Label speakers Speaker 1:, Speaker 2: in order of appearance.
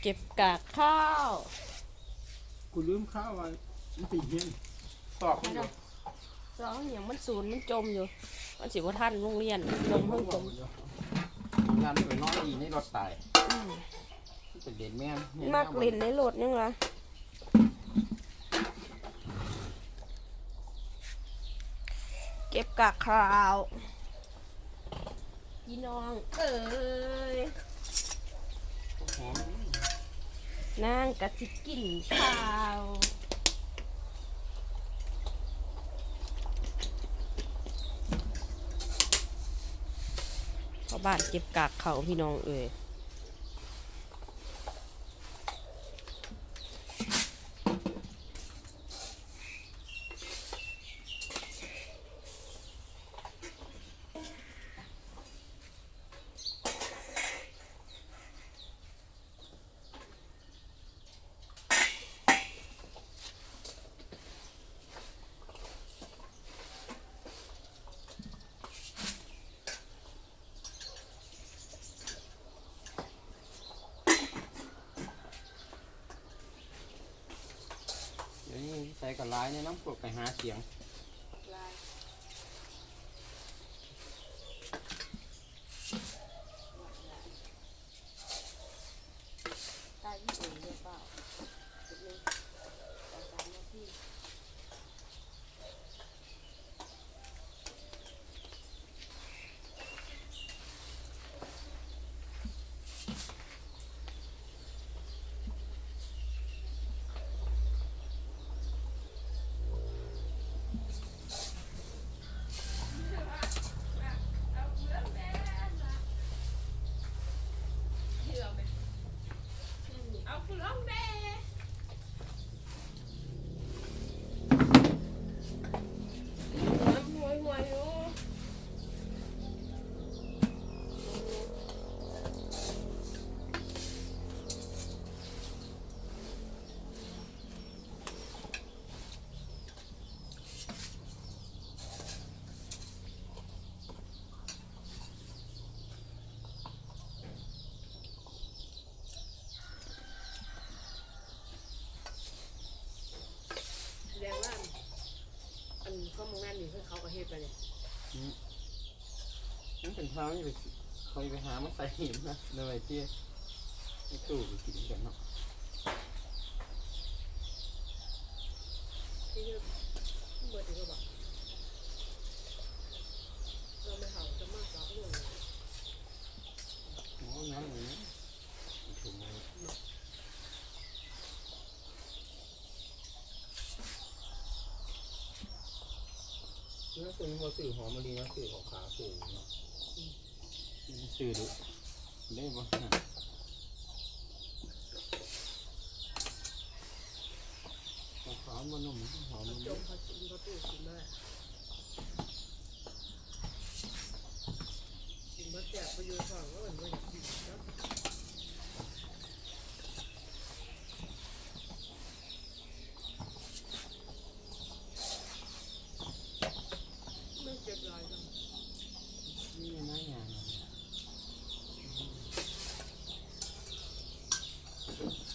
Speaker 1: เก็บกากข้าว
Speaker 2: กูลืมข้าวไว้มันติดเฮียนตอกมันอยู่
Speaker 1: สองอย่างมันศูนย์มันจมอยู่ มันสิว่าท่านโรงเรียนลงเพิ่งจม
Speaker 2: งานไปนอนอีนี่รถตาย
Speaker 1: อืม
Speaker 2: เป็นเด่นแม่น
Speaker 1: มากเล่นในรถยังวะเก็บกากข้าวพี่น้อง เอ้ย
Speaker 2: หอม
Speaker 1: นางกะสิกินข้าวเข้าบ้านเก็บกากเขาพี่น้องเอ่ย
Speaker 2: ใส่กับลายในน้ำพวดไปหาเสียง
Speaker 1: ได้ที่เองหรือเปล่าจุดหนึ่งสองสามนาที
Speaker 3: เอาคุณล่องแดน้ำหวยหวยอยู่
Speaker 1: แสดงว่าอันข้อมูลนั่นนี่คือเขาก็เฮ็ด ไปเนี่ย
Speaker 2: นั่นเป็นเท้านี่ไปคอยไปหามาใส่หินนะเลยที่ไอ้ตู้ไปกินกันเนาะ
Speaker 1: ที่เบิดก็บอกเราไม่เขาจะมากกว่าเรื่อง
Speaker 2: โอ้ยงั้นเลยนะถุงมือแล้ว ตัวนี้มาสื่อหอมมาดีนะสื่อของขาสูงเนาะสื่อดูได้บ่ฮะขอมมันนุ่มหอมมัน
Speaker 1: จม